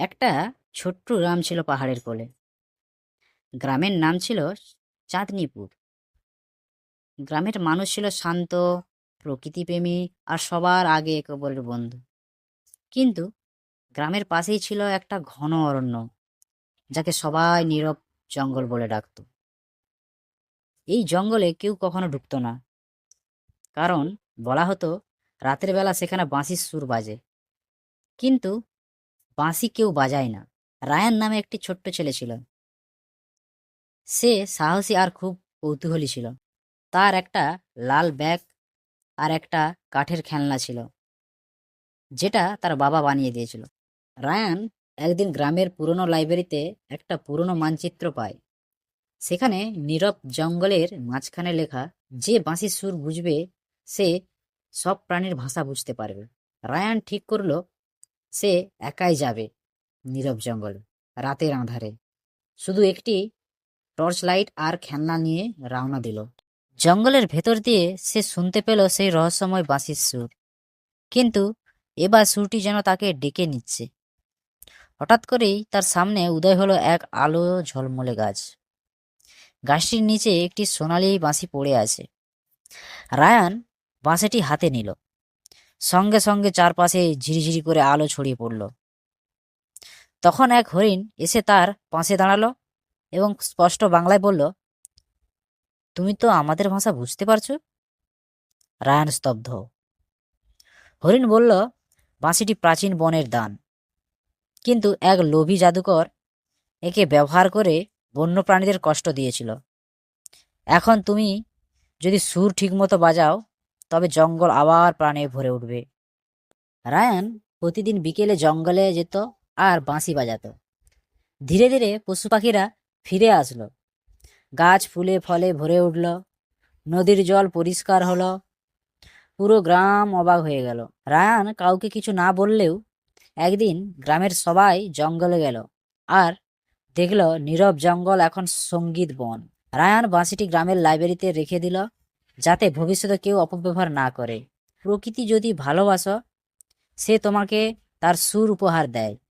একটা ছোট্ট গ্রাম ছিল পাহাড়ের কোলে। গ্রামের নাম ছিল চাঁদনিপুর। গ্রামের মানুষ ছিল শান্ত, প্রকৃতিপ্রেমী আর সবার আগে একে অপরের বন্ধু। কিন্তু গ্রামের পাশেই ছিল একটা ঘন অরণ্য, যাকে সবাই নীরব জঙ্গল বলে ডাকত। এই জঙ্গলে কেউ কখনো ঢুকতো না। কারণ বলা হতো, রাতের বেলা সেখানে বাঁশির সুর বাজে। কিন্তু বাঁশি কেউ বাজায় না। রায়ান নামে একটি ছোট্ট ছেলে ছিল। সে সাহসী আর খুব কৌতূহলী ছিল। তার একটা লাল ব্যাগ আর একটা কাঠের খেলনা ছিল, যেটা তার বাবা বানিয়ে দিয়েছিল। রায়ান একদিন গ্রামের পুরনো লাইব্রেরিতে একটা পুরনো মানচিত্র পায়। সেখানে নীরব জঙ্গলের মাঝখানে লেখা, যে বাঁশির সুর বুঝবে, সে সব প্রাণীর ভাষা বুঝতে পারবে। রায়ান ঠিক করল সে একাই যাবে নীরব জঙ্গলে রাতের আঁধারে। শুধু একটি টর্চ লাইট আর খেলনা নিয়ে রওনা দিল। জঙ্গলের ভেতর দিয়ে সে শুনতে পেল সেই রহস্যময় বাঁশির সুর। কিন্তু এবার সুরটি যেন তাকে ডেকে নিচ্ছে। হঠাৎ করেই তার সামনে উদয় হলো এক আলো ঝলমলে গাছ। গাছটির নিচে একটি সোনালি বাঁশি পড়ে আছে। রায়ান বাঁশিটি হাতে নিল। সঙ্গে সঙ্গে চারপাশে ঝিরিঝিরি করে আলো ছড়িয়ে পড়ল। তখন এক হরিণ এসে তার পাশে দাঁড়াল এবং স্পষ্ট বাংলায় বলল, তুমি তো আমাদের ভাষা বুঝতে পারছ? রায়ান স্তব্ধ। হরিণ বলল, বাঁশিটি প্রাচীন বনের দান। কিন্তু এক লোভী জাদুকর একে ব্যবহার করে বন্য প্রাণীদের কষ্ট দিয়েছিল। এখন তুমি যদি সুর ঠিকমতো বাজাও তবে জঙ্গল আবার প্রাণে ভরে উঠবে। রায়ান প্রতিদিন বিকেলে জঙ্গলে যেত আর বাঁশি বাজাত। ধীরে ধীরে পশু পাখিরা ফিরে আসলো। গাছ ফুলে ফলে ভরে উঠল। নদীর জল পরিষ্কার হলো। পুরো গ্রাম অবাক হয়ে গেল। রায়ান কাউকে কিছু না বললেও একদিন গ্রামের সবাই জঙ্গলে গেল আর দেখল নীরব জঙ্গল এখন সংগীত বন। রায়ান বাঁশিটি গ্রামের লাইব্রেরিতে রেখে দিল। যাতে ভবিষ্যতে কেউ অপব্যবহার না করে। প্রকৃতি যদি ভালোবাসো, সে তোমাকে তার সুর উপহার দেয়।